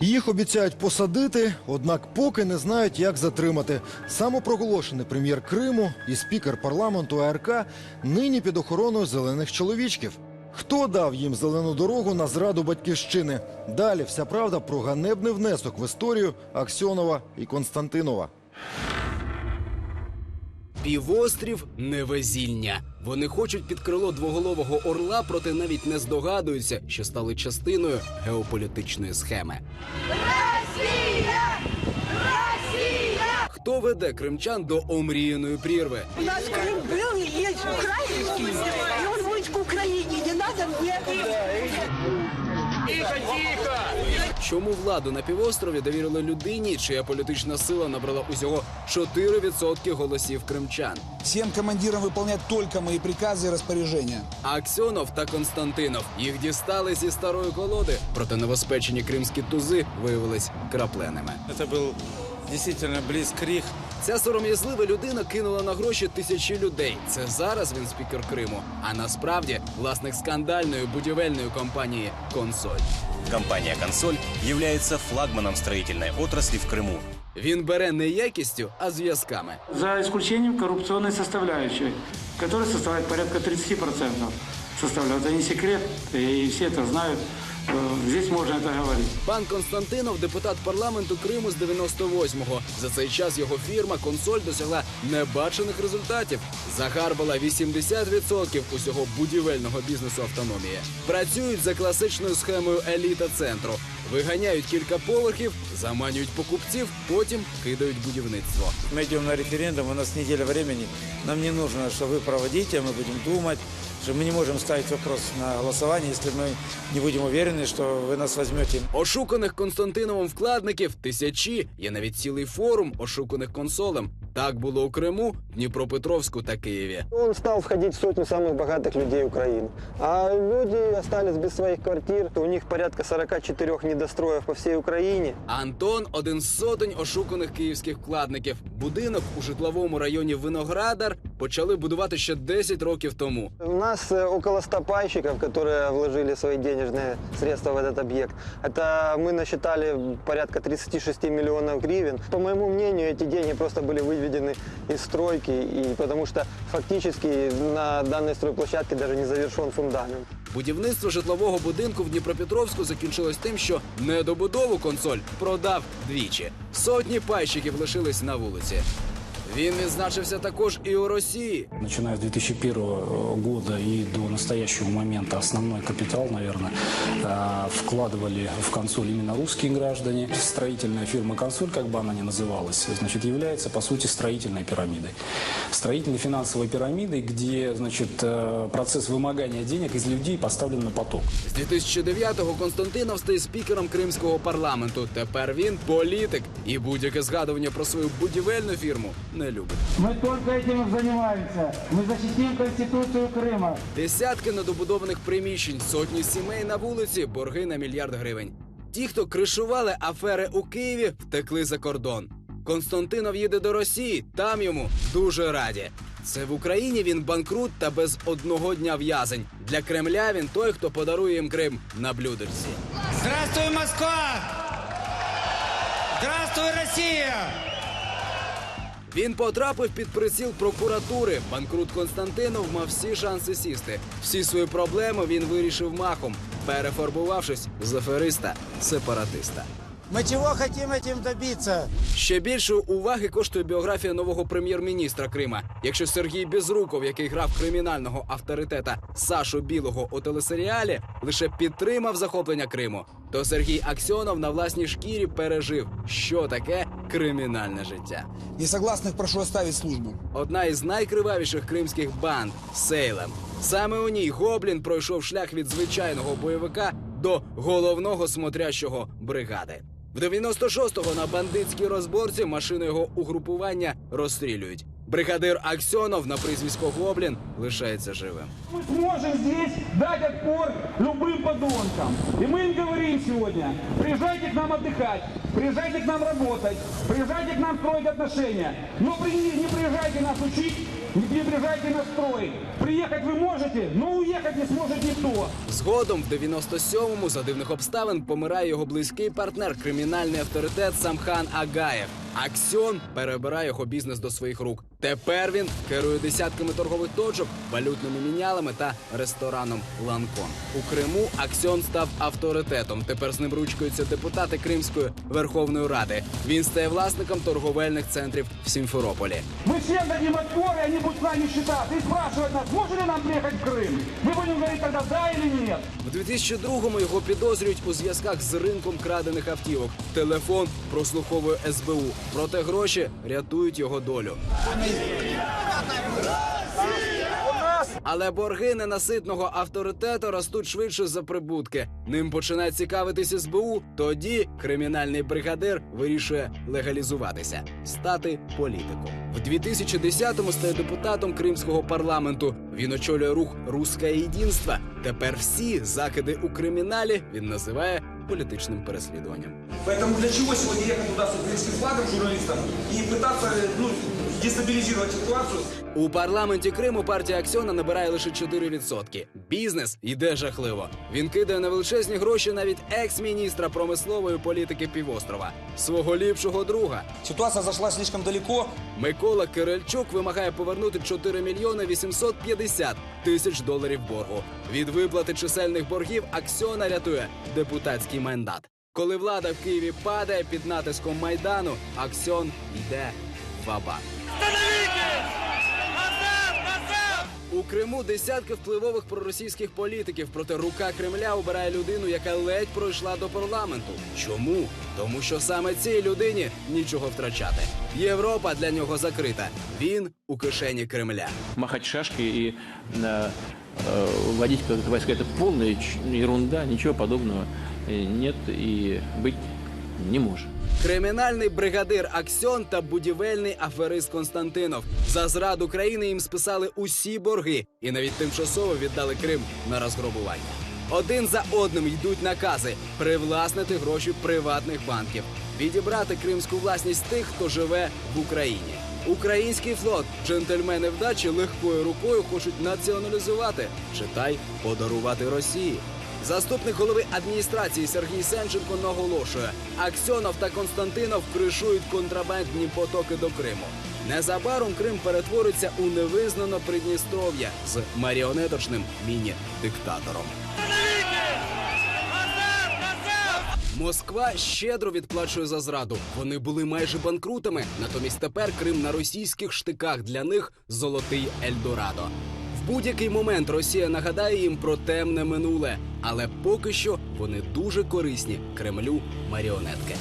Їх обіцяють посадити, однак поки не знають, як затримати. Самопроголошений прем'єр Криму і спікер парламенту АРК нині під охороною зелених чоловічків. Хто дав їм зелену дорогу на зраду батьківщини? Далі вся правда про ганебний внесок в історію Аксьонова і Константинова. Півострів невезіння. Вони хочуть під крило двоголового орла, проте навіть не здогадуються, що стали частиною геополітичної схеми. Россия! Россия! Хто веде кримчан до омріяної прірви? У нас Крым был и есть украинский, и он будет к Украине. Не надо мне... Чому владу на півострові довірили людині, чия політична сила набрала усього 4% голосів кримчан? Всем командирам выполнять только мои приказы и распоряжения. Аксьонов та Константинов їх дістали зі старої колоди, проте новоспечені кримські тузи виявились крапленими. Это был действительно близкрик. Ця сором'язлива людина кинула на гроші тисячі людей. Це зараз він спікер Криму. А насправді власник скандальної будівельної компанії Консоль. Компания «Консоль» является флагманом строительной отрасли в Крыму. Він бере не якістю, а зв'язками. За исключением коррупционной составляющей, которая составляет порядка 30%. Составляет. Это не секрет, и все это знают. Э, Здесь можно это говорить. Пан Константинов, депутат парламенту Криму з 98-го. За цей час його фірма консоль досягла небачених результатів. Загарбала 80% усього будівельного бізнесу автономії. Працюють за класичною схемою еліта центру. Виганяють кілька поверхів, заманюють покупців, потім кидають будівництво. Мы идем на референдум, у нас неделя времени. Нам не нужно, что вы проводите, а мы будем думать. Что мы не можем ставить вопрос на голосование, если мы не будем уверены, что вы нас возьмете. Ошуканих Константиновим вкладників тисячі. Є навіть цілий форум ошуканих консолем. Так було у Криму, Дніпропетровську та Києві. Он стал входить в сотню самых богатых людей Украины. А люди остались без своих квартир. У них порядка 44 недостроев по всей Украине. Антон один з сотень ошуканих київських вкладників. Будинок у житловому районі Виноградар почали будувати ще 10 років тому. У нас э, около 100 пайщиков, которые вложили свои денежные средства в этот объект. Это мы насчитали порядка 36 миллионов гривен. По моему мнению, эти деньги просто были выведены из стройки, и потому что фактически на данной стройплощадке даже не завершен фундамент. Будівництво житлового будинку в Дніпропетровську закінчилось тим, що недобудову консоль продав двічі. Сотні пайщиків лишились на вулиці. Він відзначився також і у Росії. Начиная с 2001 года и до настоящего момента основной капитал, наверное, э, вкладывали в консоль именно русские граждане. Строительная фирма «Консоль», как бы она ни называлась, значит, является, по сути, строительной пирамидой. Строительной финансовой пирамидой, где, значит, э, процесс вымогания денег из людей поставлен на поток. З 2009-го Константинов стає спікером кримського парламенту. Тепер він політик і будь-яке згадування про свою будівельну фірму не любить. Мы только этим и занимаемся. Мы защитим Конституцию Крыма. Десятки недобудованих приміщень, сотні сімей на вулиці, борги на мільярд гривень. Ті, хто кришували афери у Києві, втекли за кордон. Константинов їде до Росії, там йому дуже раді. Це в Україні він банкрут та без одного дня в'язень. Для Кремля він той, хто подарує їм Крим на блюдечці. Здравствуй, Москва! Здравствуй, Россия! Він потрапив під приціл прокуратури. Банкрут Константинов мав всі шанси сісти. Всі свої проблеми він вирішив махом, перефарбувавшись з афериста сепаратиста. Мы чего хотим этим добиться? Ще більшої уваги коштує біографія нового прем'єр-міністра Крима. Якщо Сергій Безруков, який грав кримінального авторитета Сашу Білого у телесеріалі, лише підтримав захоплення Криму, то Сергій Аксьонов на власній шкірі пережив, що таке кримінальне життя. Несогласных прошу оставить службу. Одна із найкривавіших кримських банд Сейлем. Саме у ній Гоблін пройшов шлях від звичайного бойовика до головного смотрящого бригади. В 96-го на бандитській розборці машину його угрупування розстрілюють. Бригадир Аксьонов на прізвисько Гоблін лишається живим. Мы сможем здесь дать отпор любым подонкам. И мы им говорим сегодня, приезжайте к нам отдыхать, приезжайте к нам работать, приезжайте к нам строить отношения. Но при- не приезжайте нас учить Не приближайте настрой. Приехать вы можете, но уехать не сможет никто. Згодом в 97-му за дивних обставин помирає його близький партнер, кримінальний авторитет Самхан Агаєв. Аксьон перебирає його бізнес до своїх рук. Тепер він керує десятками торгових точок, валютними мінялами та рестораном Ланкон. У Криму Аксьон став авторитетом. Тепер з ним ручкаються депутати Кримської Верховної Ради. Він стає власником торговельних центрів в Сімферополі. Мы всем дадим отпор, и они будут с нами считаться. И спрашивают нас, можно ли нам приехать в Крым? Мы будем говорить тогда да или нет. В 2002-му його підозрюють у зв'язках з ринком крадених автівок. Телефон прослуховує СБУ. Проте гроші рятують його долю. Але борги ненаситного авторитету ростуть швидше за прибутки. Ним починає цікавитись СБУ. Тоді кримінальний бригадир вирішує легалізуватися, стати політиком. В 2010-му стає депутатом кримського парламенту. Він очолює рух Руське єдинство. Тепер всі закиди у криміналі він називає політичним переслідуванням. Поэтому для чего сегодня ехать туда с украинским флагом журналистам и пытаться ну, дестабилизировать ситуацию? У парламенті Криму партія Аксьона набирає лише 4%. Бізнес йде жахливо. Він кидає на величезні гроші навіть екс-міністра промислової політики півострова, свого ліпшого друга. Ситуация зашла слишком далеко. Микола Кирильчук вимагає повернути 4 мільйони 850 тисяч доларів боргу. Від виплати чисельних боргів Аксьона рятує депутатський мандат. Коли влада в Києві падає під натиском майдану, Аксьон йде в абак. У Криму десятки впливових проросійських політиків, проте рука Кремля обирає людину, яка ледь пройшла до парламенту. Чому? Тому що саме цій людині нічого втрачати. Європа для нього закрита. Він у кишені Кремля. махать шашкой и э, э, водить как войска это полная ч- ерунда, ничего подобного э, нет и быть не может. Кримінальний бригадир Аксьон та будівельний аферист Константинов. За зраду країни їм списали усі борги і навіть тимчасово віддали Крим на розграбування. Один за одним йдуть накази привласнити гроші приватних банків, відібрати кримську власність тих, хто живе в Україні. Український флот, джентльмени вдачі легкою рукою хочуть націоналізувати, читай подарувати Росії. Заступник голови адміністрації Сергій Сенченко наголошує: Аксьонов та Константинов кришують контрабандні потоки до Криму. Незабаром Крим перетвориться у невизнано Придністров'я з маріонеточним міні-диктатором. Москва щедро відплачує за зраду. Вони були майже банкрутами. Натомість тепер Крим на російських штиках для них золотий Ельдорадо. В будь-який момент Росія нагадає їм про темне минуле, але поки що вони дуже корисні Кремлю маріонетки.